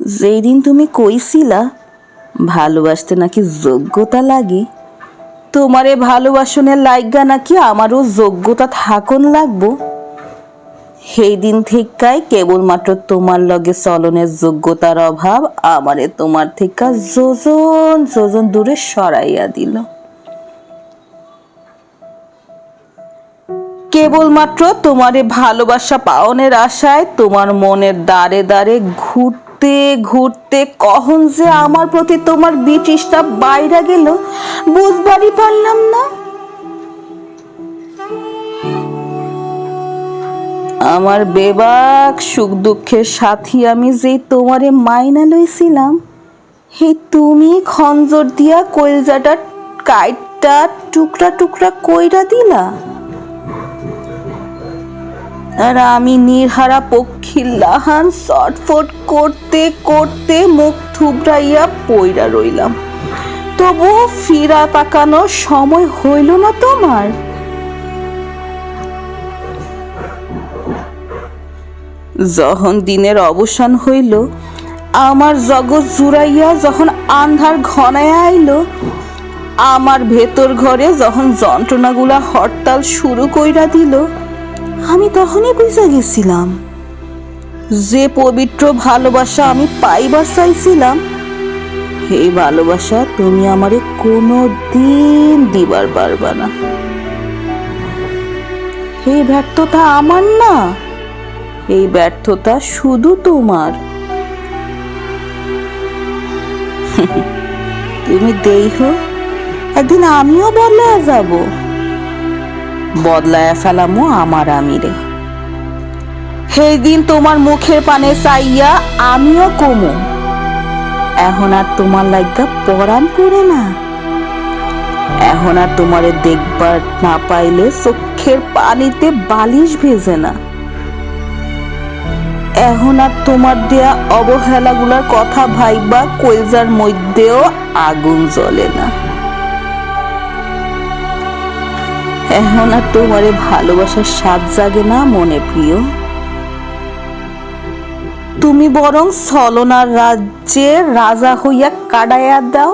যেই দিন তুমি কইছিলা, ভালোবাসতে নাকি যোগ্যতা লাগে? তোমারে ভালোবাসনের লাইগা নাকি আমারও যোগ্যতা থাকন লাগবো? সেই দিন থেকাই কেবলমাত্র তোমার লগে চলনের যোগ্যতার অভাব আমারে তোমার থেকে যোজন যোজন দূরে সরাইয়া দিল। কেবলমাত্র তোমারে ভালোবাসা পাওনের আশায় তোমার মনের দ্বারে দ্বারে ঘুরতে ঘুরতে কখন যে আমার প্রতি তোমার ব্রিটিশটা বাইরে গেল, বুঝবারই পারলাম না। আমার বেবাক সুখ দুঃখের সাথী আমি যে তোমারে মাইনা লইছিলাম, হে তুমি খঞ্জর দিয়া কইলজাটা কাইটটা টুকরা টুকরা কইরা দিলা। আর আমি নির্হারা পক্ষীর লাহান শর্টফট করতে করতে মুখ থুবড়াইয়া পইরা রইলাম। তবুও ফিরা তাকানোর সময় হইল না তোমার। যখন দিনের অবসান হইল, আমার জগৎ জুড়াইয়া যখন আন্ধার ঘনায় আইল, আমার ভেতর ঘরে যখন যন্ত্রণাগুলা হরতাল শুরু কইরা দিল, আমি তখনই বুঝা গেছিলাম। যে পবিত্র ভালোবাসা আমি পাইবার চাইছিলাম এই ভালোবাসা, তুমি আমারে কোনো দিন দিবার পারবা না। এই ব্যর্থতা আমার না, এই ব্যর্থতা শুধু তোমার। তুমি দেইহ একদিন আমিও বদলায় যাব। বদলায় ফেলামো আমার আমিরে। সেই দিন তোমার মুখের পানে চাইয়া আমিও কমু। এখন আর তোমার লাগা পরাণ করে না। এখন আর তোমারে দেখবার না পাইলে চোখের পানিতে বালিশ ভেজে না। এখন আর তোমার দেয়া অবহেলাগুলার কথা ভাইবা কইজার মধ্যেও আগুন জ্বলে না। এখন আর তোমারে ভালোবাসার স্বাদ জাগে না মনে প্রিয়। তুমি বরং সলনার রাজ্যে রাজা হইয়া কাডাইয়া দাও।